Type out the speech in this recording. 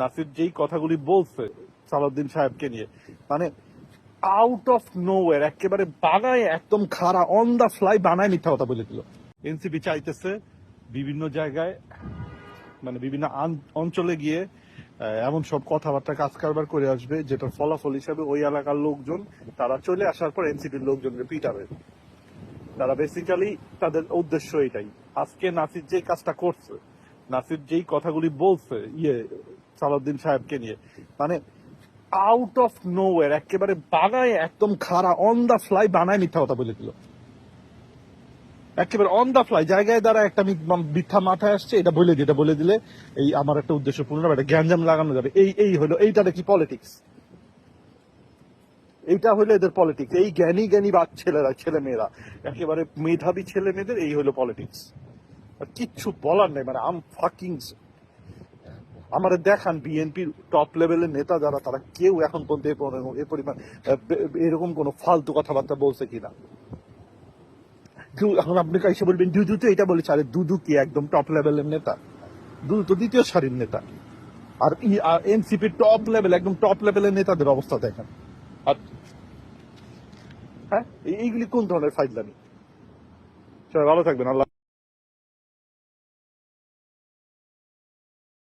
নাসির যেই কথাগুলি বলছে সালাউদ্দিন সাহেবকে নিয়ে মানে আউট অফ নো একেবারে বানায় একদম খাড়া অন দা ফ্লাই বানায় মিথ্যা কথা বলে দিল এনসিপি চাইতেছে বিভিন্ন জায়গায় মানে বিভিন্ন অঞ্চলে গিয়ে এমন সব কথাবার্তা কাজ কারবার করে আসবে, যেটার ফলাফল হিসাবে ওই এলাকার লোকজন, তারা চলে আসার পর এনসিপির লোকজনকে পিটাবে। তারা বেসিক্যালি তাদের উদ্দেশ্য এটাই। আজকে নাসির যে কাজটা করছে নাসির যেই কথাগুলি বলছে ইয়ে সালাউদ্দিন সাহেবকে নিয়ে মানে আউট অফ নো একেবারে বানায় একদম খাড়া অন দা ফ্লাই বানায় মিথ্যা কথা বলে দিল। একেবারে অন দা ফ্লাই জায়গায় দ্বারা একটা মিথ্যা মাথায় আসছে, এটা বলে দিই এটা বলে দিলে এই আমার একটা উদ্দেশ্য পূর্ণ এটা গ্যাঞ্জাম লাগানো যাবে। এই এই হলো, এইটা কি পলিটিক্স এইটা হলো এদের পলিটিক্স এই জ্ঞানী জ্ঞানী বাদ ছেলেরা ছেলে মেয়েরা একেবারে মেধাবী ছেলে মেয়েদের এই হলো পলিটিক্স কিচ্ছু বলার নেই মানে আম ফাকিং আমার দেখান বিএনপির টপ লেভেলের নেতা যারা, তারা কেউ এখন পর্যন্ত এ পরিমাণ- এরকম কোন ফালতু কথাবার্তা বলছে কিনা? এখন আপনি এসে বলবেন দুদু তো এটা বলেছে। আরে দুদু কি একদম টপ লেভেলের নেতা? দুদু তো দ্বিতীয় সারির নেতা। আর এনসিপি টপ লেভেল একদম টপ লেভেলের নেতাদের অবস্থা দেখেন। আর হ্যাঁ এইগুলি কোন ধরনের ফাইজলামি? সবাই ভালো থাকবেন, আল্লাহ